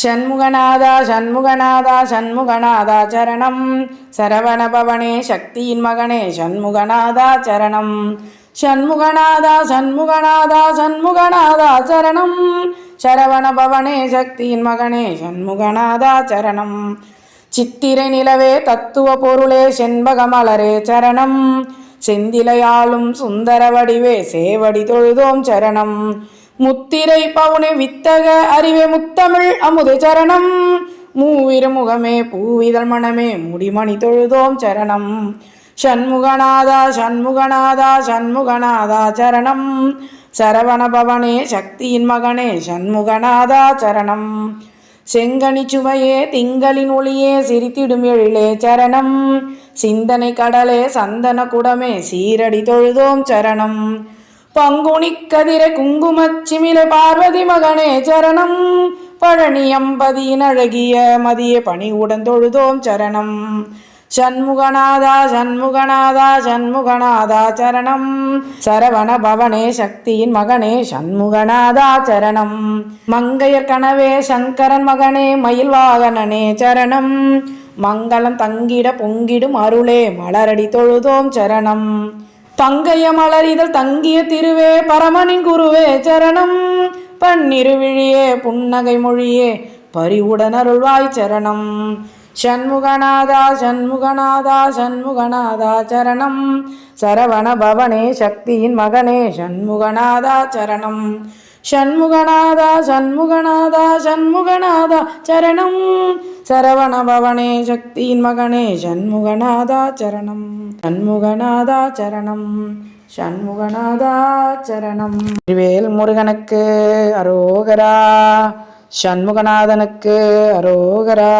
ஷண்முகநாதா ஷண்முகநாதா ஷண்முகநாதா சரணம். சரவணபவனே சக்தியின் மகனே ஷண்முகநாதா சரணம். ஷண்முகநாதா சண்முகநாதா சண்முகநாதா சரணம். சரவணபவனே சக்தியின் மகனே சண்முகநாதா சரணம். சித்திரை நிலவே தத்துவ பொருளே செண்பகமலரே சரணம். செந்திலையாளும் சுந்தர வடிவே சேவடி தொழுதோம் சரணம். முத்திரை பவுனை வித்தக அறிவே முத்தமிழ் அமுது சரணம். மூவிரு முகமே பூவிதழ் மணமே முடிமணி தொழுதோம் சரணம். சண்முகநாதா சண்முகநாதா சண்முகநாதா சரணம். சரவண பவனே சக்தியின் மகனே சண்முகநாதா சரணம். செங்கனி சுவையே திங்களின் ஒளியே சிரித்திடும் எழிலே சரணம். சிந்தனை கடலே சந்தன குடமே சீரடி தொழுதோம் சரணம். பங்குனி கதிர குங்குமச்சிமிலை பார்வதி மகனே சரணம். பழனி அம்பதியின் அழகிய மதிய பணிவுடன் தொழுதோம் சரணம். சண்முகநாதா சண்முகநாதா சண்முகநாதா சரணம். சரவண பவனே சக்தியின் மகனே சண்முகநாதா சரணம். மங்கையர் கனவே சங்கரன் மகனே மயில் வாகனனே சரணம். மங்களம் தங்கிட பொங்கிடும் அருளே மலரடி தொழுதோம் சரணம். தங்கைய மலரிதழ் தங்கிய திருவே பரமனின் குருவே சரணம். பன்னிருவிழியே புன்னகை மொழியே பரிவுடன் அருள்வாய் சரணம். சண்முகநாதா சண்முகநாதா சண்முகநாதா சரணம். சரவண பவனே சக்தியின் மகனே சண்முகநாதா சரணம். ஷண்முகநாதா ஷண்முகநாதா ஷண்முகநாதா சரணம் சரவண பவனே சக்தியின் மகனே ஷண்முகநாதா சரணம் ஷண்முகநாதா சரணம் ஷண்முகநாதா சரணம் வேல் முருகனுக்கு அரோகரா ஷண்முகநாதனுக்கு அரோகரா